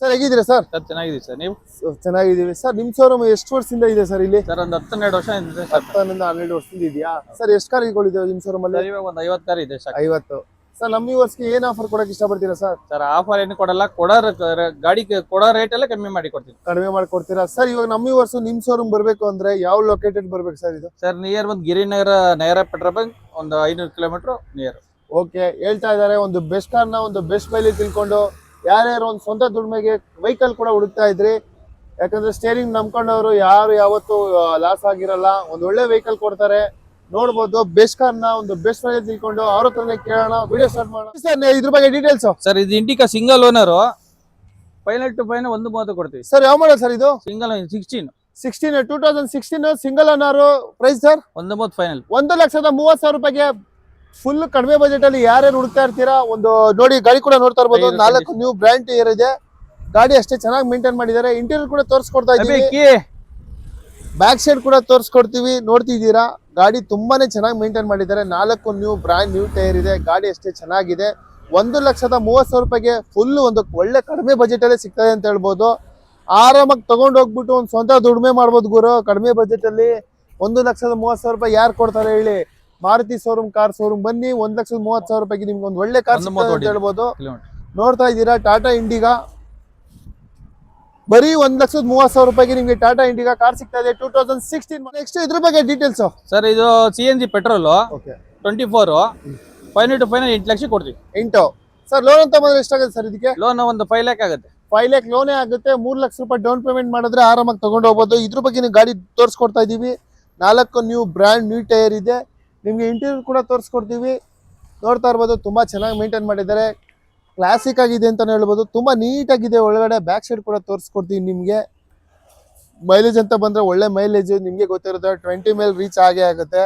Sir ಹೇಗಿದ್ದೀರಾ sir? Sir ಚೆನ್ನಾಗಿದೆ sir. ನೀವು? ಚೆನ್ನಾಗಿದ್ದೀವಿ. ಸರ್ ನಿಮ್ ಶೋರೂಮ್ ಎಷ್ಟು ವರ್ಷದಿಂದ ಇದೆ ಸರ್ ಇಲ್ಲಿ? ಸರ್ ಒಂದು ಹತ್ತೆರಡು ವರ್ಷ ಇದೆ ಸರ್. ಹನ್ನೆರಡು ವರ್ಷದಿಂದ ಇದೆಯಾ? ಸರ್ ಎಷ್ಟು ಕಾರುಗಳಿದ್ದಾವೆ ನಿಮ್ ಶೋರೂಮ್ ಅಲ್ಲಿ? ಇವಾಗ ಒಂದು ಐವತ್ತು ಕಾರ್ ಇದೆ ಸರ್. ಐವತ್ತು. ಸರ್ ನಮ್ಮ ಇವರ್ಸ್ಗೆ ಏನ್ ಆಫರ್ ಕೊಡಕ್ಕೆ ಇಷ್ಟಪಡ್ತೀರಾ ಸರ್? ಸರ್ ಆಫರ್ ಏನು ಕೊಡಲ್ಲ. ಕೊಡೋ ಗಾಡಿ ಕೊಡೋ ರೇಟ್ ಎಲ್ಲ ಕಮ್ಮಿ ಮಾಡಿ ಕೊಡ್ತೀನಿ. ಕಡಿಮೆ ಮಾಡಿ ಕೊಡ್ತೀರಾ? ಸರ್ ಇವಾಗ ನಮ್ಮ ವ್ಯೂವರ್ಸ್ ನಿಮ್ ಶೋರೂಮ್ ಬರ್ಬೇಕು ಅಂದ್ರೆ ಯಾವ ಲೊಕೇಟೆಡ್ ಬರ್ಬೇಕು ಸರ್ ಇದು? ಸರ್ ನಿಯರ್ ಬಂದು ಗಿರಿನಗರ ನಗರ ಪೆಟ್ರೋಲ್ ಬಂಕ್ ಒಂದು ಐನೂರು ಕಿಲೋಮೀಟರ್ ನಿಯರ್ ಓಕೆ ಹೇಳ್ತಾ ಇದ್ದಾರೆ ಒಂದು ಬೆಸ್ಟ್ ಕಾರ್ನ ಒಂದು ಬೆಸ್ಟ್ ಮೈಲಿ ತಿಳ್ಕೊಂಡು ಯಾರ್ಯಾರು ಒಂದು ಸ್ವಂತ ದುಡಿಮೆಗೆ ವೆಹಿಕಲ್ ಕೂಡ ಹುಡುಕ್ತಾ ಇದ್ರಿ. ಯಾಕಂದ್ರೆ ಸ್ಟೇರಿಂಗ್ ನಂಬ್ಕೊಂಡವರು ಯಾರು ಯಾವತ್ತು ಲಾಸ್ ಆಗಿರಲ್ಲ. ಒಂದು ಒಳ್ಳೆ ವೆಹಿಕಲ್ ಕೊಡ್ತಾರೆ. ನೋಡ್ಬೋದು ಬೆಸ್ಟ್ನ ಒಂದು ಬೆಸ್ಟ್ ಮೈಲಿ ತಿಳ್ಕೊಂಡು ಅವ್ರ ಹತ್ರನೇ ಕೇಳೋಣ ವಿಡಿಯೋ ಸ್ಟಾರ್ಟ್ ಮಾಡೋಣ. ಸರ್ ಇದ್ರ ಬಗ್ಗೆ ಡೀಟೇಲ್ಸ್ ಸರ್ ಇದು Indica single owner final to final ಒಂದು ಮೂವತ್ತು ಕೊಡ್ತೀವಿ. ಸರ್ ಯಾವ ಮಾಡಲ್ ಸರ್ ಇದು? Single sixteen sixteen two thousand sixteen single ಅನ್ನೋರು ಪ್ರೈಸ್ ಸರ್ ಒಂದು ಮೂವತ್ತು ಫೈನಲ್ ಒಂದು ಲಕ್ಷದ ಮೂವತ್ತು ಸಾವಿರ ರೂಪಾಯಿಗೆ ಫುಲ್ ಕಡಿಮೆ ಬಜೆಟ್ ಅಲ್ಲಿ ಯಾರ್ಯಾರು ಹುಡುಕ್ತಾ ಇರ್ತೀರಾ ಒಂದು ನೋಡಿ ಗಾಡಿ ಕೂಡ ನೋಡ್ತಾ ಇರ್ಬೋದು. ನಾಲ್ಕು ನ್ಯೂ ಬ್ರ್ಯಾಂಡ್ ಏರ್ ಇದೆ. ಗಾಡಿ ಅಷ್ಟೇ ಚೆನ್ನಾಗಿ ಮೇಂಟೈನ್ ಮಾಡಿದ್ದಾರೆ. ಇಂಟೀರಿಯರ್ ಕೂಡ ತೋರಿಸ್ಕೊಡ್ತಾ ಇದ್ದೀವಿ. ಬ್ಯಾಕ್ ಸೈಡ್ ಕೂಡ ತೋರಿಸ್ಕೊಡ್ತೀವಿ. ನೋಡ್ತಿದ್ದೀರಾ ಗಾಡಿ ತುಂಬಾನೇ ಚೆನ್ನಾಗಿ ಮೇಂಟೈನ್ ಮಾಡಿದ್ದಾರೆ. ನಾಲ್ಕು ನ್ಯೂ ಬ್ರ್ಯಾಂಡ್ ನ್ಯೂ ಟೈರ್ ಇದೆ. ಗಾಡಿ ಅಷ್ಟೇ ಚೆನ್ನಾಗಿದೆ. ಒಂದು ಲಕ್ಷದ ಮೂವತ್ತು ಸಾವಿರ ರೂಪಾಯಿಗೆ ಫುಲ್ ಒಂದು ಒಳ್ಳೆ ಕಡಿಮೆ ಬಜೆಟ್ ಅಲ್ಲಿ ಸಿಗ್ತದೆ ಅಂತ ಹೇಳ್ಬೋದು. ಆರಾಮಾಗಿ ತಗೊಂಡು ಹೋಗ್ಬಿಟ್ಟು ಒಂದು ಸ್ವಂತ ದುಡಿಮೆ ಮಾಡ್ಬೋದು ಗುರು. ಕಡಿಮೆ ಬಜೆಟ್ ಅಲ್ಲಿ ಒಂದು ಲಕ್ಷದ ಮೂವತ್ತು ಸಾವಿರ ರೂಪಾಯಿ ಯಾರು ಕೊಡ್ತಾರೆ ಹೇಳಿ. ಮಾರುತಿ ಶೋರೂಮ್ ಕಾರ್ ಶೋರೂಮ್ ಬನ್ನಿ ಒಂದ್ ಲಕ್ಷದ ಮೂವತ್ತು ಸಾವಿರ ರೂಪಾಯಿಗೆ ನಿಮ್ಗೆ ಒಂದು ಒಳ್ಳೆ ಕಾರ್ ಸಿಗ್ತದೆ ಅಂತ ಹೇಳ್ಬೋದು. ನೋಡ್ತಾ ಇದ್ದೀರಾ ಟಾಟಾ ಇಂಡಿಗಾ ಬರೀ ಒಂದ್ ಲಕ್ಷದ ಮೂವತ್ ಸಾವಿರ ರೂಪಾಯಿಗೆ ನಿಮ್ಗೆ ಟಾಟಾ ಇಂಡಿಗಾ ಕಾರ್ ಸಿಗ್ತಾ ಇದೆ ಟೂ ತೌಸಂಡ್ ಸಿಕ್ಸ್ಟೀನ್ ನೆಕ್ಸ್ಟ್ ಇದ್ರ ಬಗ್ಗೆ ಡೀಟೇಲ್ಸ್ ಸರ್ ಇದು C N G petrol okay. Twenty four final to final ಎಂಟು ಲಕ್ಷ ಕೊಡ್ತೀವಿ. ಎಂಟು. ಸರ್ ಲೋನ್ ಅಂತ ಬಂದ್ರೆ ಎಷ್ಟಾಗುತ್ತೆ ಸರ್ ಇದಕ್ಕೆ? ಲೋನ್ ಒಂದು ಫೈವ್ ಲ್ಯಾಕ್ ಆಗುತ್ತೆ. ಫೈವ್ ಲ್ಯಾಕ್ ಲೋನೇ ಆಗುತ್ತೆ ಮೂರು ಲಕ್ಷ ರೂಪಾಯಿ ಡೌನ್ ಪೇಮೆಂಟ್ ಮಾಡಿದ್ರೆ ಆರಾಮಾಗಿ ತಗೊಂಡು ಹೋಗ್ಬೋದು. ಇದ್ರ ಬಗ್ಗೆ ನೀವು ಗಾಡಿ ತೋರಿಸ್ಕೊಡ್ತಾ ಇದೀವಿ ನಾಲ್ಕು ನ್ಯೂ ಬ್ರ್ಯಾಂಡ್ ನ್ಯೂ ಟೈರ್ ಇದೆ. ನಿಮ್ಗೆ ಇಂಟೀರಿಯರ್ ಕೂಡ ತೋರಿಸ್ಕೊಡ್ತೀವಿ. ನೋಡ್ತಾ ಇರ್ಬೋದು ತುಂಬಾ ಚೆನ್ನಾಗಿ ಮೇಂಟೈನ್ ಮಾಡಿದ್ದಾರೆ. ಕ್ಲಾಸಿಕ್ ಆಗಿದೆ ಅಂತಲೇ ಹೇಳ್ಬೋದು. ತುಂಬಾ ನೀಟಾಗಿದೆ ಒಳಗಡೆ ಬ್ಯಾಕ್ ಸೈಡ್ ಕೂಡ ತೋರಿಸ್ಕೊಡ್ತೀವಿ ನಿಮಗೆ. ಮೈಲೇಜ್ ಅಂತ ಬಂದರೆ ಒಳ್ಳೆ ಮೈಲೇಜ್ ನಿಮಗೆ ಗೊತ್ತಿರುತ್ತೆ ಟ್ವೆಂಟಿ ಮೇಲೆ ರೀಚ್ ಆಗೇ ಆಗುತ್ತೆ.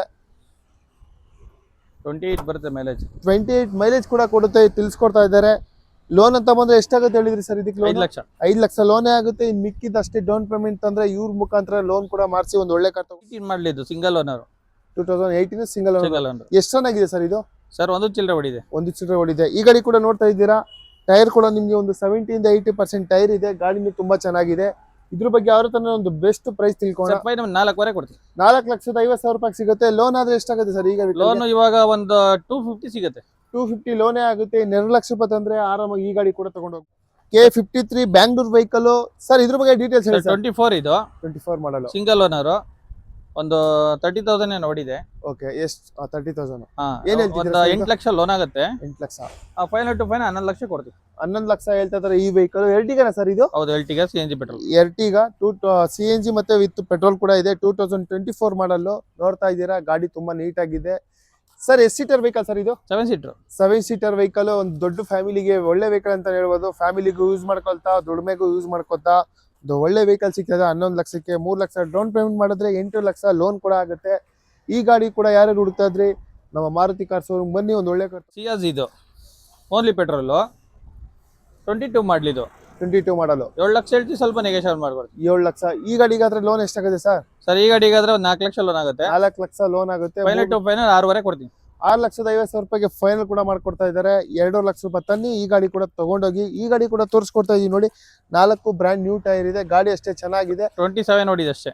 ಟ್ವೆಂಟಿ ಏಯ್ಟ್ ಬರುತ್ತೆ ಮೈಲೇಜ್ ಟ್ವೆಂಟಿ ಏಯ್ಟ್ ಮೈಲೇಜ್ ಕೂಡ ಕೊಡುತ್ತೆ ತಿಳಿಸ್ಕೊಡ್ತಾ ಇದ್ದಾರೆ. ಲೋನ್ ಅಂತ ಬಂದ್ರೆ ಎಷ್ಟಾಗುತ್ತೆ ಹೇಳಿದ್ರಿ ಸರ್ ಇದಕ್ಕೆ ಐದು ಲೋನ್ ಲಕ್ಷ. ಐದು ಲಕ್ಷ ಲೋನೇ ಆಗುತ್ತೆ. ಇನ್ನು ಮಿಕ್ಕಿದ ಅಷ್ಟೇ ಡೌನ್ ಪೇಮೆಂಟ್ ಅಂದರೆ ಇವ್ರ ಮುಖಾಂತರ ಲೋನ್ ಕೂಡ ಮಾಡಿಸಿ ಒಂದು ಒಳ್ಳೆ ಕಾರ್ ತಗೊಂಡು ಮಾಡಲಿದ್ದು single owner two thousand eighteen single ಎಷ್ಟು ಚೆನ್ನಾಗಿದೆ ಸರ್ ಇದು? ಸರ್ ಒಂದು ಚಿಲ್ಲರೆ ಹೊಡಿದೆ. ಒಂದು ಚಿಲ್ಲರೆ ಓಡಿದೆ ಈ ಗಾಡಿ ಕೂಡ ನೋಡ್ತಾ ಇದ್ದೀರಾ? ಟೈರ್ ಕೂಡ ನಿಮಗೆ ಒಂದು ಸೆವೆಂಟಿಯಿಂದ ಏಯ್ಟಿ ಪರ್ಸೆಂಟ್ ಟೈರ್ ಇದೆ. ಗಾಡಿನೂ ತುಂಬಾ ಚೆನ್ನಾಗಿದೆ. ಇದ್ರ ಬಗ್ಗೆ ಅವ್ರ ತನ ಒಂದು ಬೆಸ್ಟ್ ಪ್ರೈಸ್ ತಿಳ್ಕೊಂಡು ನಾಲ್ಕುವರೆ ಕೊಡ್ತೀವಿ ನಾಲ್ಕು ಲಕ್ಷದ ಐವತ್ತು ಸಾವಿರ ರೂಪಾಯಿ ಸಿಗುತ್ತೆ. ಲೋನ್ ಆದ್ರೆ ಎಷ್ಟಾಗುತ್ತೆ ಸರ್ ಈಗ ಲೋನ್ ಇವಾಗ ಒಂದು ಟೂ ಫಿಫ್ಟಿ ಸಿಗುತ್ತೆ. ಟೂ ಫಿಫ್ಟಿ ಲೋನೇ ಆಗುತ್ತೆ. ಎರಡು ಲಕ್ಷ ರೂಪಾಯಿ ತಂದ್ರೆ ಆರಾಮಾಗಿ ಈ ಗಾಡಿ ಕೂಡ ತಗೊಂಡು ಹೋಗಿ K fifty three Bangalore vehicle sir ಇದ್ರ ಬಗ್ಗೆ ಡೀಟೇಲ್ಸ್ ಹೇಳಿ ಟ್ವೆಂಟಿ ಫೋರ್ ಇದು. Twenty four model single owner ಒಂದು ತರ್ಟಿ ತೌಸಂಡ್ ನೋಡಿದೆ ಓಕೆ ಎಷ್ಟು? ತರ್ಟಿ ತೌಸಂಡ್ ಏನ್ ಒಂದು ಎಂಟು ಲಕ್ಷ ಲೋನ್ ಆಗುತ್ತೆ. ಎಂಟು ಲಕ್ಷ. ಫೈನಲ್ ಟು ಫೈನಲ್ ಹನ್ನೊಂದು ಲಕ್ಷ ಕೊಡ್ತೀವಿ. ಹನ್ನೊಂದು ಲಕ್ಷ ಹೇಳ್ತಾ ಇದ್ರೆ ಈ ವೆಹಿಕಲ್ ಎರಟಿಗನ ಸರ್ ಇದು? ಹೌದು Ertiga C N G petrol Ertiga two C N G ಮತ್ತೆ ವಿತ್ ಪೆಟ್ರೋಲ್ ಕೂಡ ಇದೆ. Two thousand twenty four model ನೋಡ್ತಾ ಇದ್ದೀರಾ? ಗಾಡಿ ತುಂಬಾ ನೀಟ್ ಆಗಿದೆ. ಸರ್ ಎಷ್ಟು ಸೀಟರ್ ವೆಹಿಕಲ್ ಸರ್ ಇದು? Seven seater seven seater vehicle ಒಂದು ದೊಡ್ಡ ಫ್ಯಾಮಿಲಿಗೆ ಒಳ್ಳೆ ವೆಹಿಕಲ್ ಅಂತ ಹೇಳ್ಬೋದು. ಫ್ಯಾಮಿಲಿಗೂ ಯೂಸ್ ಮಾಡ್ಕೊಳ್ತಾ ದುಡಿಮೆಗೂ ಯೂಸ್ ಮಾಡ್ಕೊತಾ ಒಂದು ಒಳ್ಳೆ ವೆಹಿಕಲ್ ಸಿಗ್ತದೆ ಹನ್ನೊಂದು ಲಕ್ಷಕ್ಕೆ ಮೂರು ಲಕ್ಷ ಡೌನ್ ಪೇಮೆಂಟ್ ಮಾಡಿದ್ರೆ ಎಂಟು ಲಕ್ಷ ಲೋನ್ ಕೂಡ ಆಗುತ್ತೆ. ಈ ಗಾಡಿ ಕೂಡ ಯಾರು ಹುಡುಕ್ತಾ ಇದ್ರಿ? ನಮ್ಮ ಮಾರುತಿ ಕಾರ್ ಶೋರೂಮ್ ಬನ್ನಿ ಒಂದು ಒಳ್ಳೆ ಕಾರ್ ಸಿಯಾಜ್ ಇದು. ಓನ್ಲಿ ಪೆಟ್ರೋಲು ಟ್ವೆಂಟಿ ಟೂ ಮಾಡಲಿದು ಟ್ವೆಂಟಿ ಟೂ ಮಾಡಲು ಏಳು ಲಕ್ಷ ಹೇಳ್ತೀವಿ ಸ್ವಲ್ಪ ನೆಗೆಷನ್ ಮಾಡ್ಕೊಡ್ತೀವಿ. ಏಳು ಲಕ್ಷ. ಈ ಗಾಡಿಗಾದ್ರೆ ಲೋನ್ ಎಷ್ಟಾಗುತ್ತೆ ಸರ್ ಸರ್ ಈ ಗಾಡಿಗಾದ್ರೆ ಒಂದು ನಾಲ್ಕು ಲಕ್ಷ ಲೋನ್ ಆಗುತ್ತೆ. ನಾಲ್ಕು ಲಕ್ಷ ಲೋನ್ ಆಗುತ್ತೆ. ಫೈನಲ್ ಟು ಫೈನಲ್ ಆರೂವರೆ ಕೊಡ್ತೀನಿ. ಆರು ಲಕ್ಷದ ಐವತ್ತು ಸಾವಿರ ರೂಪಾಯಿಗೆ ಫೈನಲ್ ಕೂಡ ಮಾಡ್ಕೊಡ್ತಾ ಇದ್ದಾರೆ. ಎರಡು ಲಕ್ಷ ರೂಪಾಯಿ ತನ್ನಿ ಈ ಗಾಡಿ ಕೂಡ ತಗೊಂಡೋಗಿ ಈ ಗಾಡಿ ಕೂಡ ತೋರಿಸ್ಕೊಡ್ತಾ ಇದೀವಿ ನೋಡಿ. ನಾಲ್ಕು ಬ್ರ್ಯಾಂಡ್ ನ್ಯೂ ಟೈರ್ ಇದೆ. ಗಾಡಿ ಅಷ್ಟೇ ಚೆನ್ನಾಗಿದೆ. ಟ್ವೆಂಟಿ ಸೆವೆನ್ ನೋಡಿದೆ ಅಷ್ಟೇ.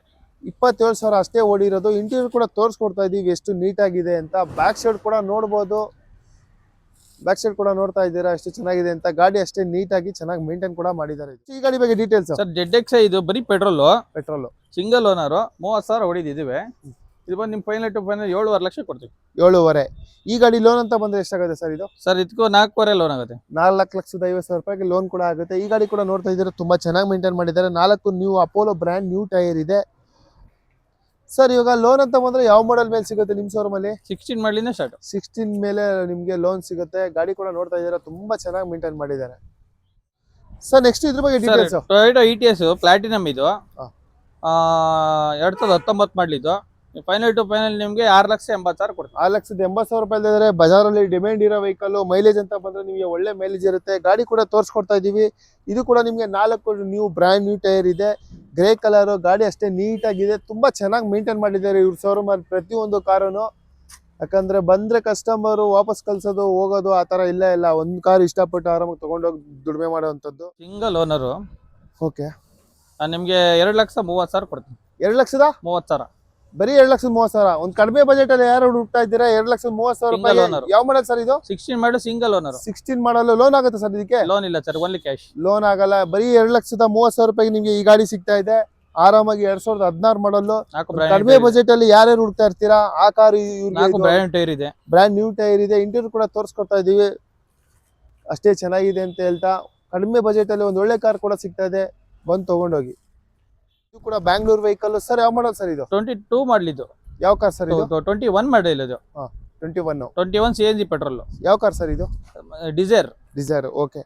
ಇಪ್ಪತ್ತೇಳು ಸಾವಿರ ಅಷ್ಟೇ ಓಡಿರೋದು. ಇಂಟೀರಿಯರ್ ಕೂಡ ತೋರಿಸ್ಕೊಡ್ತಾ ಇದೀವಿ ಎಷ್ಟು ನೀಟಾಗಿದೆ ಅಂತ. ಬ್ಯಾಕ್ ಸೈಡ್ ಕೂಡ ನೋಡ್ಬೋದು. ಬ್ಯಾಕ್ ಸೈಡ್ ಕೂಡ ನೋಡ್ತಾ ಇದ್ದೀರಾ? ಎಷ್ಟು ಚೆನ್ನಾಗಿದೆ ಅಂತ. ಗಾಡಿ ಅಷ್ಟೇ ನೀಟಾಗಿ ಚೆನ್ನಾಗಿ ಮೇಂಟೈನ್ ಕೂಡ ಮಾಡಿದ್ದಾರೆ. ಈ ಗಾಡಿ ಬಗ್ಗೆ ಡೀಟೇಲ್ಸ್ ಸರ್ ಡೆಡ್ ಎಕ್ಸ್ ಇದು ಬರೀ ಪೆಟ್ರೋಲು ಪೆಟ್ರೋಲು ಸಿಂಗಲ್ ಓನರು ಮೂವತ್ತು ಸಾವಿರ ಹೊಡಿದಿದ್ದೀವಿ ಇದು ಬಂದು ನಿಮ್ಮ ಫೈನಲ್ ಟು ಫೈನಲ್ ಏಳುವರೆ ಲಕ್ಷ ಕೊಡ್ತೀವಿ. ಏಳುವರೆ. ಈ ಗಾಡಿ ಲೋನ್ ಅಂತ ಬಂದ್ರೆ ಎಷ್ಟಾಗುತ್ತೆ ಸರ್ ಇದು? ಸರ್ ಇದಕ್ಕೂ ನಾಲ್ಕೂವರೆ ಲೋನ್ ಆಗುತ್ತೆ. ನಾಲ್ಕು ಲಕ್ಷದ ಐವತ್ತು ಸಾವಿರ ರೂಪಾಯಿಗೆ ಲೋನ್ ಕೂಡ ಆಗುತ್ತೆ. ಈ ಗಾಡಿ ಕೂಡ ನೋಡ್ತಾ ಇದ್ದೀರಾ ತುಂಬಾ ಚೆನ್ನಾಗಿ ಮೇಂಟೈನ್ ಮಾಡಿದ್ದಾರೆ. ನಾಲ್ಕು new Apollo brand new tyre ಇದೆ. ಸರ್ ಇವಾಗ ಲೋನ್ ಅಂತ ಬಂದ್ರೆ ಯಾವ ಮಾಡೆಲ್ ಮೇಲೆ ಸಿಗುತ್ತೆ ನಿಮ್ಮ ಶೋರೂಮ್ ಅಲ್ಲಿ? ಸಿಕ್ಸ್ಟೀನ್ ಮಾಡಲಿ ಸ್ಟಾರ್ಟ್ ಸಿಕ್ಸ್ಟೀನ್ ಮೇಲೆ ನಿಮಗೆ ಲೋನ್ ಸಿಗುತ್ತೆ. ಗಾಡಿ ಕೂಡ ನೋಡ್ತಾ ಇದ್ದೀರಾ ತುಂಬಾ ಚೆನ್ನಾಗಿ ಮೇಂಟೈನ್ ಮಾಡಿದ್ದಾರೆ. ಸರ್ ನೆಕ್ಸ್ಟ್ ಇದ್ರ ಬಗ್ಗೆ details Toyota E T S platinum ಇದು. ಆ ಎರಡು ಸಾವಿರದ ಹತ್ತೊಂಬತ್ತು ಮಾಡಲಿದ್ದು ಫೈನಲ್ ಟು ಫೈನಲ್ ನಿಮಗೆ ಆರು ಲಕ್ಷ ಎಂಬತ್ತು ಸಾವಿರ ಕೊಡ್ತೀವಿ ಆರು ಲಕ್ಷದ ಎಂಬತ್ತು ಸಾವಿರ ರೂಪಾಯಿ ಇದ್ರೆ ಬಜಾರಲ್ಲಿ ಡಿಮ್ಯಾಂಡ್ ಇರೋ ವೆಹಿಕಲ್ ಮೈಲೇಜ್ ಅಂತ ಬಂದ್ರೆ ನಿಮಗೆ ಒಳ್ಳೆ ಮೈಲೇಜ್ ಇರುತ್ತೆ. ಗಾಡಿ ಕೂಡ ತೋರಿಸ್ಕೊಡ್ತಾ ಇದೀವಿ ಇದು ಕೂಡ ನಿಮಗೆ ನಾಲ್ಕು ನ್ಯೂ ಬ್ರ್ಯಾಂಡ್ ನ್ಯೂ ಟೈರ್ ಇದೆ. ಗ್ರೇ ಕಲರ್ ಗಾಡಿ ಅಷ್ಟೇ ನೀಟಾಗಿದೆ. ತುಂಬಾ ಚೆನ್ನಾಗಿ ಮೇಂಟೈನ್ ಮಾಡಿದ್ದಾರೆ ಇವ್ರ ಶೋರೂಮ್ ಅಲ್ಲಿ ಪ್ರತಿಯೊಂದು ಕಾರನ್ನು ಯಾಕಂದರೆ ಬಂದರೆ ಕಸ್ಟಮರ್ ವಾಪಸ್ ಕಳ್ಸೋದು ಹೋಗೋದು ಆ ತರ ಇಲ್ಲ ಇಲ್ಲ. ಒಂದು ಕಾರ್ ಇಷ್ಟಪಟ್ಟು ಆರಾಮಾಗಿ ತಗೊಂಡೋಗಿ ದುಡಿಮೆ ಮಾಡುವಂತದ್ದು ಸಿಂಗಲ್ ಓನರು ಓಕೆ ನಿಮಗೆ ಎರಡು ಲಕ್ಷ ಮೂವತ್ತು ಸಾವಿರ ಕೊಡ್ತೀನಿ. ಎರಡು ಲಕ್ಷದ? ಮೂವತ್ತು ಸಾವಿರ. ಬರೀ ಎರಡ್ ಲಕ್ಷದ ಮೂವತ್ ಸಾವಿರ. ಒಂದ್ ಕಡಿಮೆ ಬಜೆಟ್ ಅಲ್ಲಿ ಯಾರು ಹುಡುಕ್ತಾ ಇದ್ದೀರಾ? ಎರಡ್ ಲಕ್ಷದ ಮೂವತ್ ಸಾವಿರ Single ರೂಪಾಯಿ owner. ಯಾವ ಮಾಡಲ್ ಸರ್ ಇದು? ಸಿಕ್ಸ್ಟೀನ್ ಮಾಡಿ single owner sixteen model loan ಆಗುತ್ತೆ ಸರ್ ಇದಕ್ಕೆ? ಲೋನ್ ಇಲ್ಲ ಸರ್ ಓನ್ಲಿ ಕ್ಯಾಶ್ ಲೋನ್ ಆಗಲ್ಲ. ಬರೀ ಎರಡ್ ಲಕ್ಷದ ಮೂವತ್ ಸಾವಿರ ರೂಪಾಯಿಗೆ ನಿಮ್ಗೆ ಈ ಗಾಡಿ ಸಿಗ್ತಾ ಇದೆ. ಆರಾಮಾಗಿ ಎರಡ್ ಸಾವಿರದ ಹದಿನಾರು ಮಾಡಲು ನಾಲ್ಕು ಕಡಿಮೆ ಬ್ರ್ಯಾಂಡ್ ಬಜೆಟ್ ಅಲ್ಲಿ ಯಾರ್ಯಾರು ಹುಡುಕ್ತಾ ಇರ್ತೀರಾ? ಆ ಕಾರ್ ನಾಲ್ಕು ಇವ್ರಿಗೆ ಬ್ರ್ಯಾಂಡ್ ಟೈರ್ ಇದೆ. ಬ್ರ್ಯಾಂಡ್ ನ್ಯೂ ಟೈರ್ ಇದೆ. ಇಂಟೀರಿಯರ್ ಕೂಡ ತೋರಿಸ್ಕೊಡ್ತಾ ಇದೀವಿ. ಅಷ್ಟೇ ಚೆನ್ನಾಗಿದೆ ಅಂತ ಹೇಳ್ತಾ ಕಡಿಮೆ ಬಜೆಟ್ ಅಲ್ಲಿ ಒಂದು ಒಳ್ಳೆ ಕಾರ್ ಕೂಡ ಸಿಗ್ತಾ ಇದೆ. ಬಂದು ತಗೊಂಡೋಗಿ. ಇದು ಕೂಡ ಬ್ಯಾಂಗ್ಳೂರ್ ವೆಹಿಕಲ್ ಸರ್ ಯಾವ ಮಾಡಲ್ ಸರ್ ಇದು? ಟ್ವೆಂಟಿ ಟೂ ಇದು. ಯಾವ ಕಾರ್ ಸರ್ ಇದು? ಟ್ವೆಂಟಿ ಒನ್ ಮಾಡಲ್ ಇದು. Twenty one twenty one C N G petrol ಯಾವ ಕಾರ್ ಸರ್ ಇದು? ಡಿಸೈರ್ ಡಿಸೈರ್ ಓಕೆ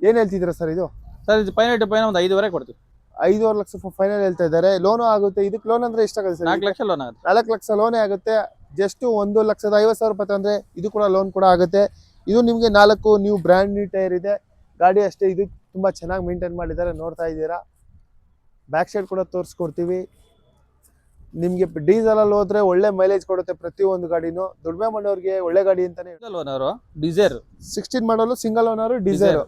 ಏನ್ ಹೇಳ್ತಿದ್ದೀರಾ ಸರ್ ಇದು? ಸರ್ ಇದು ಫೈನಲ್ ಟು ಫೈನಲ್ ಒಂದು ಐದುವರೆ ಕೊಡ್ತೀವಿ. ಐದೂವರೆ ಲಕ್ಷ ಫೈನಲ್ ಹೇಳ್ತಾ ಇದ್ದಾರೆ. ಲೋನು ಆಗುತ್ತೆ. ಇದಕ್ಕೆ ಲೋನ್ ಅಂದ್ರೆ ಎಷ್ಟಾಗುತ್ತೆ ಸರ್ ನಾಲ್ಕು ಲಕ್ಷ ಲೋನ್ ಆಗುತ್ತೆ. ನಾಲ್ಕು ಲಕ್ಷ ಲೋನೇ ಆಗುತ್ತೆ. ಜಸ್ಟ್ ಒಂದು ಲಕ್ಷದ ಐವತ್ತು ಸಾವಿರ ರೂಪಾಯಿ ಅಂದ್ರೆ ಇದು ಕೂಡ ಲೋನ್ ಕೂಡ ಆಗುತ್ತೆ. ಇದು ನಿಮಗೆ ನಾಲ್ಕು ನ್ಯೂ ಬ್ರ್ಯಾಂಡ್ ನ್ಯೂ ಟೈರ್ ಇದೆ. ಗಾಡಿ ಅಷ್ಟೇ ಇದು ತುಂಬಾ ಚೆನ್ನಾಗಿ ಮೇಂಟೈನ್ ಮಾಡಿದ್ದಾರೆ. ನೋಡ್ತಾ ಇದ್ದೀರಾ? ಬ್ಯಾಕ್ ಸೈಡ್ ಕೂಡ ತೋರಿಸ್ಕೊಡ್ತೀವಿ. ನಿಮಗೆ ಡೀಸೆಲ್ ಅಲ್ಲಿ ಹೋದ್ರೆ ಒಳ್ಳೆ ಮೈಲೇಜ್ ಕೊಡುತ್ತೆ ಪ್ರತಿಯೊಂದು ಗಾಡಿನೂ. ದುಡಿಮೆ ಮಾಡೋರಿಗೆ ಒಳ್ಳೆ ಗಾಡಿ ಅಂತಾನೆ owner Dzire sixteen model single owner diesel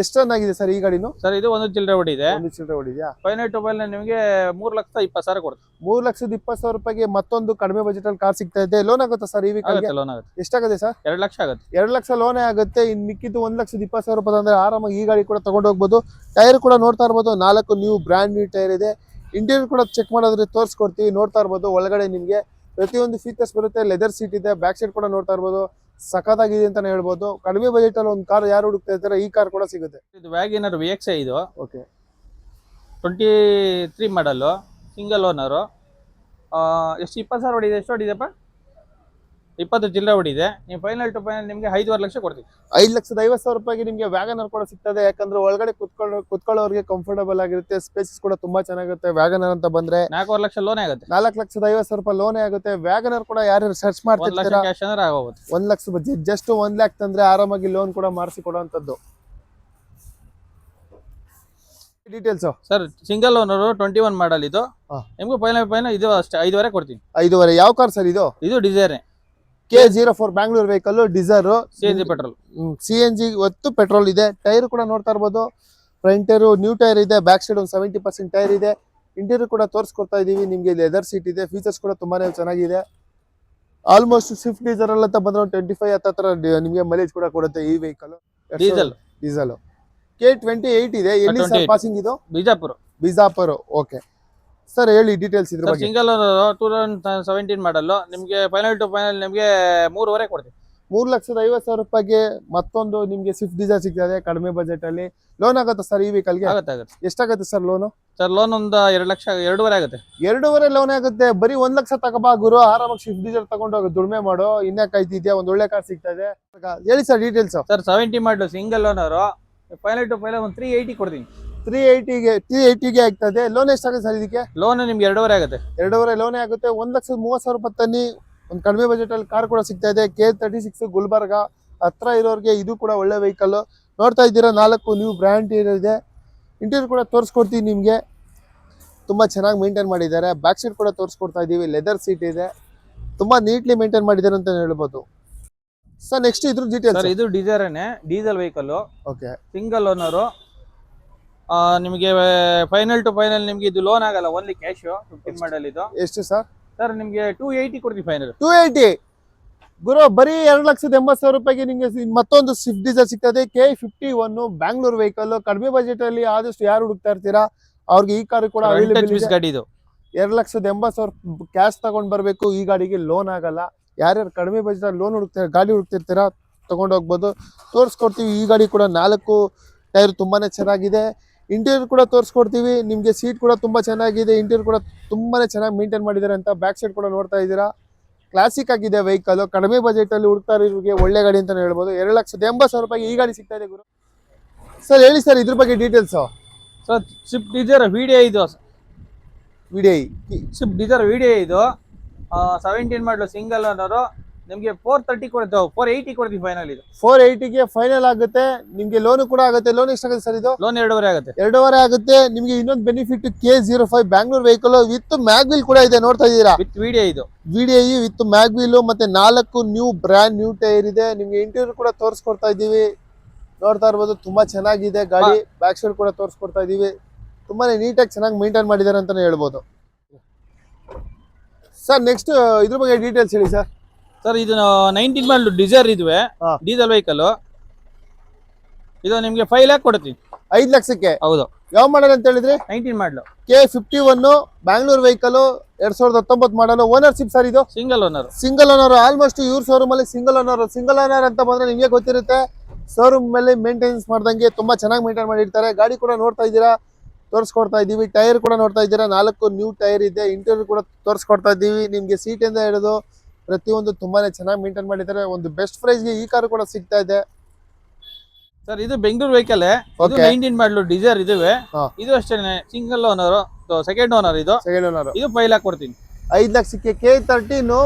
ಎಷ್ಟು ರನ್ ಆಗಿದೆ ಸರ್ ಈ ಗಾಡಿನು? ಸರ್ ಇದು ಒಂದು ಚಿಲ್ಲರೆ ಹೊಡಿದೆ. ಒಂದು ಚಿಲ್ಲರೆ ಹೊಡಿದ್ಯಾ? ಫೈನಲ್ನ ನಿಮಗೆ ಮೂರ್ ಲಕ್ಷ ಇಪ್ಪತ್ತು ಸಾವಿರ ಕೊಡ್ತೀವಿ ಮೂರ್ ಲಕ್ಷದ ಇಪ್ಪತ್ತು ಸಾವಿರ ರೂಪಾಯಿಗೆ ಮತ್ತೊಂದು ಕಡಿಮೆ ಬಜೆಟ್ ಅಲ್ಲಿ ಕಾರ್ ಸಿಗ್ತಾ ಇದೆ. ಲೋನ್ ಆಗುತ್ತಾ ಸರ್ ಈ ವೆಹಿಕಲ್ಗೆ ಲೋನ್ ಆಗುತ್ತೆ ಎಷ್ಟಾಗುತ್ತೆ ಸರ್ ಎರಡು ಲಕ್ಷ ಆಗುತ್ತೆ. ಎರಡು ಲಕ್ಷ ಲೋನೇ ಆಗುತ್ತೆ. ಇನ್ ಮಿಕ್ಕಿದ್ದು ಒಂದ್ ಲಕ್ಷದ ಇಪ್ಪತ್ತು ಸಾವಿರ ರೂಪಾಯಿ ಅಂದ್ರೆ ಆರಾಮಾಗಿ ಈ ಗಾಡಿ ಕೂಡ ತಗೊಂಡು ಹೋಗ್ಬೋದು. ಟೈರ್ ಕೂಡ ನೋಡ್ತಾ ಇರ್ಬೋದು. ನಾಲ್ಕು ನ್ಯೂ ಬ್ರ್ಯಾಂಡ್ ನ್ಯೂ ಟೈರ್ ಇದೆ. ಇಂಟೀರಿಯರ್ ಕೂಡ ಚೆಕ್ ಮಾಡೋದ್ರೆ ತೋರಿಸ್ಕೊಡ್ತೀವಿ. ನೋಡ್ತಾ ಇರ್ಬೋದು. ಒಳಗಡೆ ನಿಮಗೆ ಪ್ರತಿಯೊಂದು ಫೀಚರ್ಸ್ ಬರುತ್ತೆ. ಲೆದರ್ ಸೀಟ್ ಇದೆ. ಬ್ಯಾಕ್ ಸೈಡ್ ಕೂಡ ನೋಡ್ತಾ ಇರ್ಬೋದು. ಸಖತ್ತಾಗಿದೆ ಅಂತ ಹೇಳ್ಬೋದು. ಕಡಿಮೆ ಬಜೆಟ್ ಅಲ್ಲಿ ಒಂದು ಕಾರ್ ಯಾರು ಹುಡುಕ್ತಾ ಇರ್ತಾರೆ ಈ ಕಾರ್ ಕೂಡ ಸಿಗುತ್ತೆ. ಇದು ವ್ಯಾಗಿನರ್ ವಿ ಎಕ್ಸ್ ಇದು. Okay twenty three model single owner ಎಷ್ಟು ಇಪ್ಪತ್ತು ಸಾವಿರ ಹೊಡಿದೆ? ಎಷ್ಟು ಹೊಡಿದೆಪ್ಪ? ಇಪ್ಪತ್ತು ಜಿಲ್ಲೆ ಹೊಡಿದೆ ನೀವು ಫೈನಲ್ ಟು ಫೈನಲ್ ನಿಮಗೆ ಐದುವರೆ ಲಕ್ಷ ಕೊಡ್ತೀವಿ. ಐದು ಲಕ್ಷದ ಐವತ್ತು ಸಾವಿರ ರೂಪಾಯಿಗೆ ನಿಮಗೆ ವ್ಯಾಗನರ್ ಕೂಡ ಸಿಗ್ತದೆ. ಯಾಕಂದ್ರೆ ಒಳಗಡೆ ಕುತ್ಕೊಳ್ಳೋ ಕುತ್ಕೊಳ್ಳೋರಿಗೆ ಕಂಫರ್ಟಬಲ್ ಆಗಿರುತ್ತೆ. ಸ್ಪೇಸಸ್ ಕೂಡ ತುಂಬಾ ಚೆನ್ನಾಗಿರುತ್ತೆ. ವ್ಯಾಗನರ್ ಅಂತ ಬಂದ್ರೆ ನಾಲ್ಕೂವರೆ ಲಕ್ಷ ಲೋನ್ ಆಗುತ್ತೆ. ನಾಲ್ಕು ಲಕ್ಷದ ಐವತ್ತು ಸಾವಿರ ರೂಪಾಯಿ ಲೋನೇ ಆಗುತ್ತೆ. ವ್ಯಾಗನರ್ ಕೂಡ ಯಾರು ಸರ್ಚ್ ಒಂದು ಲಕ್ಷ ಮಾಡ್ತಿರ್ತೀರಾ ಕ್ಯಾಶ್ ಅಂದ್ರೆ ಆಗೋಗುತ್ತೆ ಒಂದ್ ಲಕ್ಷ ಜಸ್ಟ್ ಒಂದ್ ಲ್ಯಾಕ್ ತಂದ್ರೆ ಆರಾಮಾಗಿ ಲೋನ್ ಕೂಡ ಮಾಡಿಸಿ ಕೊಡುವಂತದ್ದು details sir single owner twenty one model ಇದು. ನಿಮ್ಗೆ ಫೈನಲ್ ಫೈನಲ್ ಇದು ಅಷ್ಟೇ. ಐದುವರೆ ಕೊಡ್ತೀನಿ. ಐದುವರೆ. ಯಾವ ಕಾರ್ ಸರ್ ಇದು? ಇದು Dzire K zero four Bangalore vehicle Dzire C N G petrol C N G ಒತ್ತು ಪೆಟ್ರೋಲ್ ಇದೆ. ಟೈರ್ ಕೂಡ ನೋಡ್ತಾ ಇರ್ಬೋದು. ಫ್ರಂಟ್ ಟೈರ್ ನ್ಯೂ ಟೈರ್ ಇದೆ. ಬ್ಯಾಕ್ ಸೈಡ್ ಒಂದು ಸೆವೆಂಟಿ ಪರ್ಸೆಂಟ್ ಟೈರ್ ಇದೆ. ಇಂಟೀರಿಯರ್ ಕೂಡ ತೋರಿಸ್ಕೊಡ್ತಾ ಇದೀವಿ. ನಿಮಗೆ ಲೆದರ್ ಸೀಟ್ ಇದೆ. ಫೀಚರ್ಸ್ ಕೂಡ ತುಂಬಾನೇ ಚೆನ್ನಾಗಿದೆ. ಆಲ್ಮೋಸ್ಟ್ ಸ್ವಿಫ್ಟ್ ಡೀಸರ್ ಅಂತ ಬಂದ್ರೆ ಒಂದು ಟ್ವೆಂಟಿ ಫೈವ್ ಹತ್ತತ್ರ ನಿಮಗೆ ಮೈಲೇಜ್ ಕೂಡ ಕೊಡುತ್ತೆ ಈ vehicle diesel diesel K twenty eight ಇದೆ. ಎಲ್ಲಿ ಸರ್ ಪಾಸಿಂಗ್ ಇದು? ಬಿಜಾಪುರ. ಬಿಜಾಪುರ್. ಓಕೆ ಸರ್ ಹೇಳಿ ಡೀಟೇಲ್ಸ್ ಇದ್ರೆ ಬಗ್ಗೆ. Single owner two thousand seventeen model ನಿಮಗೆ ಫೈನಲ್ ಟು ಫೈನಲ್ ನಿಮಗೆ ಮೂರುವರೆ ಕೊಡ್ತೀವಿ. ಮೂರು ಲಕ್ಷದ ಐವತ್ತು ಸಾವಿರ ರೂಪಾಯಿಗೆ ಮತ್ತೊಂದು ನಿಮ್ಗೆ ಸ್ವಿಫ್ಟ್ ಡೀಸರ್ ಸಿಗ್ತದೆ ಕಡಿಮೆ ಬಜೆಟ್ ಅಲ್ಲಿ. ಲೋನ್ ಆಗುತ್ತೆ ಸರ್ ಈ ವೆಹಿಕಲ್ಗೆ ಆಗುತ್ತೆ ಆಗುತ್ತೆ. ಎಷ್ಟಾಗುತ್ತೆ ಸರ್ ಲೋನು ಸರ್ ಲೋನ್ ಒಂದು ಎರಡು ಲಕ್ಷ ಎರಡೂವರೆ ಆಗುತ್ತೆ. ಎರಡೂವರೆ ಲೋನ್ ಆಗುತ್ತೆ. ಬರೀ ಒಂದ್ ಲಕ್ಷ ತಗೋಬಾ ಗುರು. ಆರಾಮಾಗಿ ಸ್ವಿಫ್ಟ್ ಡೀಸರ್ ತಗೊಂಡೋಗಿ ದುಡಿಮೆ ಮಾಡು. ಇನ್ನ ಕಾಯ್ತಿದ್ಯಾ ಒಂದ್ ಒಳ್ಳೆ ಕಾರ್ ಸಿಗ್ತದೆ. ಇದೆ ಹೇಳಿ sir details sir seventy model single owner final to final ಒಂದು ತ್ರೀ ಏಯ್ಟಿ ಕೊಡ್ತೀನಿ. ತ್ರೀ ಏಯ್ಟಿಗೆ ತ್ರೀ ಏಯ್ಟಿಗೆ ಆಗ್ತದೆ. ಲೋನ್ ಎಷ್ಟಾಗುತ್ತೆ ಸರ್ ಇದಕ್ಕೆ? ಲೋನ್ ನಿಮ್ಗೆ ಎರಡೂವರೆ ಆಗುತ್ತೆ. ಎರಡೂವರೆ ಲೋನೇ ಆಗುತ್ತೆ. ಒಂದ್ ಲಕ್ಷದ ಮೂವತ್ತು ಸಾವಿರ ರೂಪಾಯಿ ತನ್ನಿ. ಒಂದು ಕಡಿಮೆ ಬಜೆಟ್ ಅಲ್ಲಿ ಕಾರ್ ಕೂಡ ಸಿಗ್ತಾ ಇದೆ. ಕೆ ತರ್ಟಿ ಸಿಕ್ಸ್ ಗುಲ್ಬರ್ಗ ಹತ್ರ ಇರೋರಿಗೆ ಇದು ಕೂಡ ಒಳ್ಳೆ ವೆಹಿಕಲ್ ನೋಡ್ತಾ ಇದ್ದೀರಾ? ನಾಲ್ಕು ನ್ಯೂ ಬ್ರ್ಯಾಂಡ್ ಇದೆ. ಇಂಟೀರಿಯರ್ ಕೂಡ ತೋರಿಸ್ಕೊಡ್ತೀವಿ ನಿಮಗೆ. ತುಂಬಾ ಚೆನ್ನಾಗಿ ಮೇಂಟೈನ್ ಮಾಡಿದ್ದಾರೆ. ಬ್ಯಾಕ್ ಸೀಟ್ ಕೂಡ ತೋರಿಸ್ಕೊಡ್ತಾ ಇದೀವಿ. ಲೆದರ್ ಸೀಟ್ ಇದೆ. ತುಂಬಾ ನೀಟ್ಲಿ ಮೇಂಟೈನ್ ಮಾಡಿದ್ದಾರೆ ಅಂತ ಹೇಳ್ಬೋದು. ಸರ್ ನೆಕ್ಸ್ಟ್ ಇದ್ರ ಸರ್ ಡೀಟೇಲ್ಸ್ ಇದು ಡಿಸೈರನೇ diesel vehicle okay single owner ನಿಮಗೆ ಫೈನಲ್ ಟು ಫೈನಲ್ ನಿಮಗೆ ಇದು ಲೋನ್ ಆಗಲ್ಲ ಓನ್ಲಿ ಕ್ಯಾಶ್ ಫಿಫ್ಟೀನ್ ಮಾಡಲ್ ಇದು ಎಷ್ಟು ಸರ್ ಸರ್ ನಿಮಗೆ ಟೂ ಏಯ್ಟಿ ಕೊಡ್ತೀವಿ ಫೈನಲ್ ಟೂ ಏಯ್ಟಿ ಗುರು ಬರೀ ಎರಡು ಲಕ್ಷದ ಎಂಬತ್ತು ಸಾವಿರ ರೂಪಾಯಿಗೆ ನಿಮಗೆ ಮತ್ತೊಂದು ಸ್ವಿಫ್ಟ್ ಡಿಸೈರ್ ಸಿಗ್ತದೆ. K fifty one Bangalore vehicle ಕಡಿಮೆ ಬಜೆಟ್ ಅಲ್ಲಿ ಆದಷ್ಟು ಯಾರು ಹುಡುಕ್ತಾ ಇರ್ತೀರಾ? ಅವ್ರಿಗೆ ಈ ಕಾರು ಕೂಡ ಅವೈಲೇಬಲ್ ಗಾಡಿ ಇದು. ಎರಡು ಲಕ್ಷದ ಎಂಬತ್ತು ಸಾವಿರ ಕ್ಯಾಶ್ ತಗೊಂಡ್ ಬರಬೇಕು. ಈ ಗಾಡಿಗೆ ಲೋನ್ ಆಗಲ್ಲ. ಯಾರ್ಯಾರು ಕಡಿಮೆ ಬಜೆಟ್ ಲೋನ್ ಹುಡುಕ್ತಾರೆ ಗಾಡಿ ಹುಡುಕ್ತಿರ್ತೀರಾ? ತಗೊಂಡು ಹೋಗ್ಬೋದು. ತೋರಿಸ್ಕೊಡ್ತೀವಿ. ಈ ಗಾಡಿ ಕೂಡ ನಾಲ್ಕು ಟೈರ್ ತುಂಬಾನೇ ಚೆನ್ನಾಗಿದೆ. ಇಂಟೀರಿಯರ್ ಕೂಡ ತೋರಿಸ್ಕೊಡ್ತೀವಿ. ನಿಮಗೆ ಸೀಟ್ ಕೂಡ ತುಂಬ ಚೆನ್ನಾಗಿದೆ. ಇಂಟೀರಿಯರ್ ಕೂಡ ತುಂಬಾ ಚೆನ್ನಾಗಿ ಮೇಂಟೈನ್ ಮಾಡಿದ್ದಾರೆ ಅಂತ ಬ್ಯಾಕ್ ಸೈಡ್ ಕೂಡ ನೋಡ್ತಾ ಇದ್ದೀರಾ? ಕ್ಲಾಸಿಕ್ ಆಗಿದೆ ವೆಹಿಕಲ್ ಕಡಿಮೆ ಬಜೆಟ್ ಅಲ್ಲಿ ಹುಡುಕ್ತಾ ಇರೋರಿಗೆ ಒಳ್ಳೆ ಗಾಡಿ ಅಂತಲೇ ಹೇಳ್ಬೋದು. ಎರಡು ಲಕ್ಷದ ಎಂಬತ್ತು ಸಾವಿರ ರೂಪಾಯಿಗೆ ಈ ಗಾಡಿ ಸಿಗ್ತಾ ಇದೆ ಗುರು. ಸರ್ ಹೇಳಿ ಸರ್ ಇದ್ರ ಬಗ್ಗೆ details sir Swift Dzire video ಇದು. ವಿಡಿಯೋ ಸ್ವಿಫ್ಟ್ ಡಿಸೈರ್ ವಿಡಿಯೋ ಇದು. ಸೆವೆಂಟೀನ್ ಮಾಡಲು ಸಿಂಗಲ್ ಓನರು ನಿಮಗೆ ಫೋರ್ ತರ್ಟಿ ಕೊಡುತ್ತೆ. ಫೋರ್ ಏಯ್ಟಿ ಕೊಡ್ತೀವಿ ಫೈನಲ್ ಇದು. ಫೋರ್ ಏಯ್ಟಿಗೆ ಫೈನಲ್ ಆಗುತ್ತೆ. ನಿಮಗೆ ಲೋನ್ ಕೂಡ ಆಗುತ್ತೆ. ಲೋನ್ ಎಷ್ಟಾಗುತ್ತೆ ಸರ್ ಇದು? ಲೋನ್ ಎರಡೂವರೆ ಆಗುತ್ತೆ. ಎರಡೂವರೆ ಆಗುತ್ತೆ. ನಿಮಗೆ ಇನ್ನೊಂದು benefit K zero five Bangalore vehicle with mag wheel ಕೂಡ ಇದೆ. ನೋಡ್ತಾ ಇದ್ದೀರಾ? ವಿತ್ ವಿಡಿಯೋ ಇದು. ವಿಡಿಯೋ ವಿತ್ ಮ್ಯಾಗ್ವಿಲ್ ಮತ್ತೆ ನಾಲ್ಕು ನ್ಯೂ ಬ್ರ್ಯಾಂಡ್ ನ್ಯೂ ಟೈರ್ ಇದೆ. ನಿಮಗೆ ಇಂಟೀರಿಯರ್ ಕೂಡ ತೋರಿಸ್ಕೊಡ್ತಾ ಇದ್ದೀವಿ. ನೋಡ್ತಾ ಇರ್ಬೋದು ತುಂಬಾ ಚೆನ್ನಾಗಿದೆ ಗಾಡಿ. ಬ್ಯಾಕ್ ಸೈಡ್ ಕೂಡ ತೋರಿಸ್ಕೊಡ್ತಾ ಇದ್ದೀವಿ. ತುಂಬಾನೇ ನೀಟಾಗಿ ಚೆನ್ನಾಗಿ ಮೇಂಟೈನ್ ಮಾಡಿದ್ದಾರೆ ಅಂತಾನೆ ಹೇಳ್ಬೋದು. ಸರ್ ನೆಕ್ಸ್ಟ್ ಇದ್ರ ಬಗ್ಗೆ ಡೀಟೇಲ್ಸ್ ಹೇಳಿ ಸರ್ ಸರ್ ಇದು ನೈನ್ಟೀನ್ ಮಾಡಲು ಡಿಸೈರ್ ಇದುವೆ ಹಾ. Diesel vehicle. ಇದು ನಿಮ್ಗೆ ಫೈವ್ ಲ್ಯಾಕ್ ಕೊಡ್ತೀವಿ ಐದು ಲಕ್ಷಕ್ಕೆ? ಹೌದು. ಯಾವ ಮಾಡಲ್ ಅಂತ ಹೇಳಿದ್ರಿ? Nineteen model K fifty one Bangalore vehicle ಎರಡ್ ಸಾವಿರದ ಹತ್ತೊಂಬತ್ತು ಮಾಡಲು ಓನರ್ಶಿಪ್ ಸರ್ ಇದು? Single owner single owner almost ಇವ್ರ ಶೋರೂಮ್ ಅಲ್ಲಿ ಸಿಂಗಲ್ ಓನರ್ ಸಿಂಗಲ್ ಓನರ್ ಅಂತ ಬಂದ್ರೆ ನಿಮಗೆ ಗೊತ್ತಿರುತ್ತೆ. ಶೋರೂಮ್ ಮೇಲೆ ಮೇಂಟೆನೆನ್ಸ್ ಮಾಡ್ದಂಗೆ ತುಂಬಾ ಚೆನ್ನಾಗಿ ಮೇಂಟೈನ್ ಮಾಡಿರ್ತಾರೆ. ಗಾಡಿ ಕೂಡ ನೋಡ್ತಾ ಇದ್ದೀರಾ? ತೋರಿಸ್ಕೊಡ್ತಾ ಇದ್ದೀವಿ. ಟೈರ್ ಕೂಡ ನೋಡ್ತಾ ಇದ್ದೀರಾ? ನಾಲ್ಕು ನ್ಯೂ ಟೈರ್ ಇದೆ. ಇಂಟೀರಿಯರ್ ಕೂಡ ತೋರಿಸ್ಕೊಡ್ತಾ ಇದ್ದೀವಿ. ನಿಮ್ಗೆ ಸೀಟ್ ಇಂದ ಹಿಡಿದು ಪ್ರತಿಯೊಂದು ತುಂಬಾನೇ ಚೆನ್ನಾಗಿ ಮೇಂಟೈನ್ ಮಾಡಿದ್ದಾರೆ. ಒಂದು ಬೆಸ್ಟ್ ಪ್ರೈಸ್ಗೆ ಈ ಕಾರು ಕೂಡ ಸಿಗ್ತಾ ಇದೆ. ಸರ್ ಇದು ಬೆಂಗಳೂರು ವೆಹಿಕಲ್ ಇದು. ನೈನ್ಟೀನ್ ಮಾಡಲು ಡಿಸೈರ್ ಇದುವೆ. ಇದು ಅಷ್ಟೇ ಸಿಂಗಲ್ ಓನರ್ ಸೆಕೆಂಡ್ ಓನರ್ ಇದು. ಸೆಕೆಂಡ್ ಓನರ್ ಇದು ಫೈವ್ ಲ್ಯಾಕ್ ಕೊಡ್ತೀನಿ. ಐದು ಲಕ್ಷಕ್ಕೆ K thirteen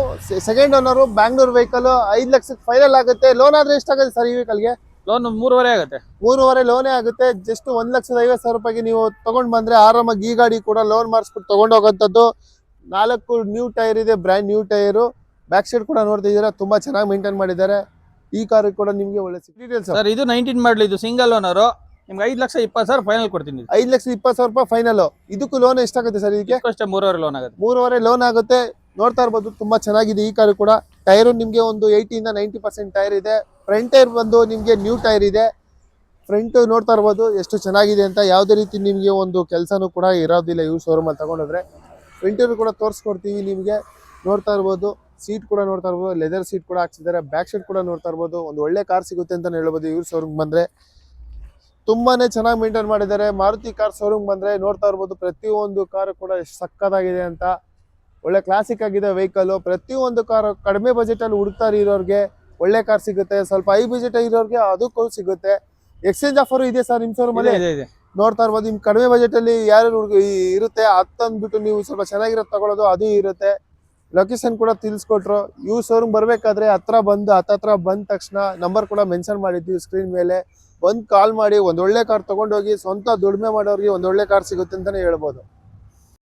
second owner Bangalore vehicle ಐದ್ ಲಕ್ಷಕ್ಕೆ ಫೈನಲ್ ಆಗುತ್ತೆ. ಲೋನ್ ಆದ್ರೆ ಎಷ್ಟಾಗುತ್ತೆ ಸರ್ ಈ ವೆಹಿಕಲ್ಗೆ ಲೋನ್ ಮೂರುವರೆ ಆಗುತ್ತೆ. ಮೂರುವರೆ ಲೋನೇ ಆಗುತ್ತೆ. ಜಸ್ಟ್ ಒಂದ್ ಲಕ್ಷದ ಐವತ್ತು ಸಾವಿರ ರೂಪಾಯಿಗೆ ನೀವು ತಗೊಂಡ್ ಬಂದ್ರೆ ಆರಾಮಾಗಿ ಈ ಗಾಡಿ ಕೂಡ ಲೋನ್ ಮಾಡಿಸ್ಬಿಟ್ಟು ತಗೊಂಡೋಗಂಥದ್ದು ನಾಲ್ಕು ನ್ಯೂ ಟೈರ್ ಇದೆ brand new tyre back side ಕೂಡ ನೋಡ್ತಿದ್ದೀರಾ ತುಂಬಾ ಚೆನ್ನಾಗಿ ಮೇಂಟೈನ್ ಮಾಡಿದ್ದಾರೆ. ಈ ಕಾರ್ ಕೂಡ ನಿಮಗೆ ಒಳ್ಳೆ ಡೀಟೇಲ್ಸ್ ಸರ್? ಇದು ನೈನ್ಟೀನ್ ಮಾಡಲ್ ಇದು ಸಿಂಗಲ್ ಓನರ್ ನಿಮ್ಗೆ ಐದು ಲಕ್ಷ ಇಪ್ಪತ್ತು ಸಾವಿರ ಫೈನಲ್ ಕೊಡ್ತೀನಿ. ಐದು ಲಕ್ಷ ಇಪ್ಪತ್ತು ಸಾವಿರ ರೂಪಾಯಿ ಫೈನಲ್ ಇದಕ್ಕೂ ಲೋನ್ ಎಷ್ಟಾಗುತ್ತೆ ಸರ್ ಇದಕ್ಕೆ? ಅಷ್ಟೇ ಮೂರುವರೆ ಲೋನ್ ಆಗುತ್ತೆ. ಮೂರುವರೆ ಲೋನ್ ಆಗುತ್ತೆ. ನೋಡ್ತಾ ಇರ್ಬೋದು ತುಂಬಾ ಚೆನ್ನಾಗಿದೆ ಈ ಕಾರು ಕೂಡ. ಟೈರು ನಿಮಗೆ ಒಂದು ಏಯ್ಟಿಯಿಂದ ನೈಂಟಿ ಪರ್ಸೆಂಟ್ ಟೈರ್ ಇದೆ. ಫ್ರಂಟ್ ಟೈರ್ ಬಂದು ನಿಮಗೆ ನ್ಯೂ ಟೈರ್ ಇದೆ. ಫ್ರಂಟ್ ನೋಡ್ತಾ ಇರ್ಬೋದು ಎಷ್ಟು ಚೆನ್ನಾಗಿದೆ ಅಂತ. ಯಾವುದೇ ರೀತಿ ನಿಮಗೆ ಒಂದು ಕೆಲಸನೂ ಕೂಡ ಇರೋದಿಲ್ಲ ಇವು ಶೋರೂಮಲ್ಲಿ ತಗೊಂಡೋದ್ರೆ. ಫ್ರಂಟ್ ಕೂಡ ತೋರಿಸ್ಕೊಡ್ತೀವಿ ನಿಮಗೆ. ನೋಡ್ತಾ ಇರ್ಬೋದು. ಸೀಟ್ ಕೂಡ ನೋಡ್ತಾ ಇರ್ಬೋದು ಲೆದರ್ ಸೀಟ್ ಕೂಡ ಹಾಕ್ಸಿದ್ದಾರೆ ಬ್ಯಾಕ್ ಸೀಟ್ ಕೂಡ ನೋಡ್ತಾ ಇರ್ಬೋದು. ಒಂದು ಒಳ್ಳೆ ಕಾರ್ ಸಿಗುತ್ತೆ ಅಂತ ಹೇಳ್ಬೋದು ಇವ್ರ ಶೋರೂಮ್ ಬಂದ್ರೆ. ತುಂಬಾನೇ ಚೆನ್ನಾಗಿ ಮೇಂಟೈನ್ ಮಾಡಿದ್ದಾರೆ. ಮಾರುತಿ ಕಾರ್ ಶೋರೂಮ್ ಬಂದ್ರೆ ನೋಡ್ತಾ ಇರ್ಬೋದು ಪ್ರತಿಯೊಂದು ಕಾರ್ ಕೂಡ ಎಷ್ಟು ಸಕ್ಕತ್ತಾಗಿದೆ ಅಂತ. ಒಳ್ಳೆ ಕ್ಲಾಸಿಕ್ ಆಗಿದೆ ವೆಹಿಕಲ್ ಪ್ರತಿಯೊಂದು ಕಾರ್ ಕಡಿಮೆ ಬಜೆಟ್ ಅಲ್ಲಿ ಹುಡುಕ್ತಾ ಇರೋರಿಗೆ ಒಳ್ಳೆ ಕಾರ್ ಸಿಗುತ್ತೆ. ಸ್ವಲ್ಪ ಹೈ ಬಜೆಟ್ ಇರೋರಿಗೆ ಅದಕ್ಕೂ ಸಿಗುತ್ತೆ. ಎಕ್ಸ್ಚೇಂಜ್ ಆಫರ್ ಇದೆ ಸರ್ ನಿಮ್ಮ ಶೋರೂಮ್ ಅಲ್ಲಿ? ಇದೆ ಇದೆ ನೋಡ್ತಾ ಇರ್ಬೋದು. ನಿಮ್ ಕಡಿಮೆ ಬಜೆಟ್ ಅಲ್ಲಿ ಯಾರು ಇರುತ್ತೆ ಅತ್ತಂದ್ಬಿಟ್ಟು ನೀವು ಸ್ವಲ್ಪ ಚೆನ್ನಾಗಿರೋದು ತಗೊಳ್ಳೋದು ಅದು ಇರುತ್ತೆ. ಲೊಕೇಶನ್ ಕೂಡ ತಿಳಿಸ್ಕೊಟ್ರು. ಇವ್ ಶೋರೂಮ್ ಬರ್ಬೇಕಾದ್ರೆ ಹತ್ರ ಬಂದು, ಹತ್ತತ್ರ ಬಂದ ತಕ್ಷಣ ನಂಬರ್ ಕೂಡ ಮೆನ್ಷನ್ ಮಾಡಿದ್ವಿ ಸ್ಕ್ರೀನ್ ಮೇಲೆ. ಒಂದ್ ಕಾಲ್ ಮಾಡಿ ಒಂದೊಳ್ಳೆ ಕಾರ್ ತಗೊಂಡೋಗಿ ಸ್ವಂತ ದುಡಿಮೆ ಮಾಡೋರಿಗೆ ಒಂದ್ ಒಳ್ಳೆ ಕಾರ್ ಸಿಗುತ್ತೆ ಅಂತಾನೆ ಹೇಳ್ಬೋದು.